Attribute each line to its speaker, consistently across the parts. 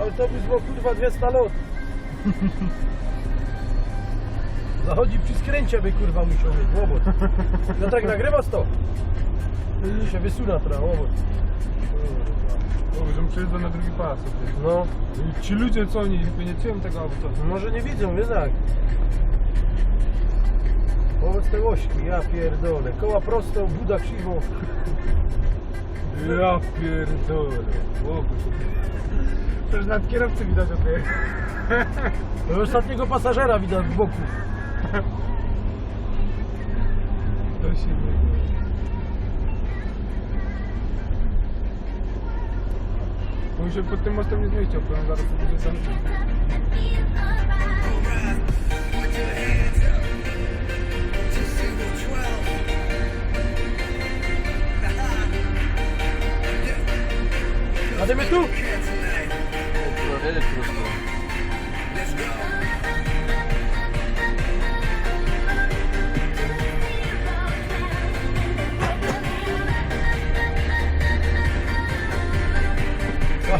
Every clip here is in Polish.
Speaker 1: Autobus ma kurwa 200 lot. Zachodzi przy skręcie by kurwa musiał mieć, łobot. No tak nagrywasz to? I się wysuna trochę, łobot. Kurwa.
Speaker 2: O, że przejeżdża na drugi pas.
Speaker 1: No,
Speaker 2: I Ci ludzie co oni nie czują tego auta?
Speaker 1: może nie widzą, wiesz tak. Wobec te łośki, ja pierdolę. Koła prosto, buda krzywo.
Speaker 2: Ja pierdolę. O, kurczę. To już nad kierowcy widać okej.
Speaker 1: No, ostatniego pasażera widać w boku.
Speaker 2: To się nie... On się pod tym mostem nie zmieścił, powiem zaraz to będzie tam...
Speaker 1: Jadymy tu!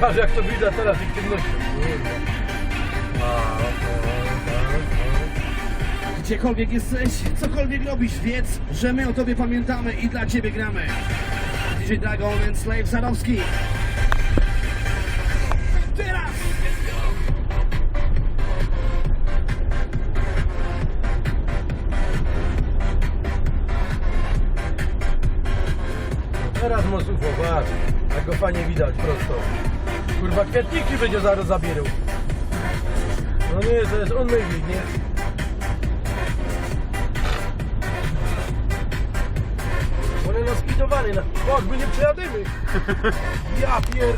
Speaker 1: Zobacz jak to widać teraz. A, o,
Speaker 3: Gdziekolwiek jesteś, cokolwiek robisz, wiedz, że my o tobie pamiętamy i dla ciebie gramy. DJ Dragon and Slave Sadowski.
Speaker 1: Teraz moców zobacz, jak go fajnie widać prosto. Kurwa kwietniki będzie zaraz zabierał. No nie, to jest on myśli, nie? One naspitowany, na... O, my nie przejadymy. Ja pier...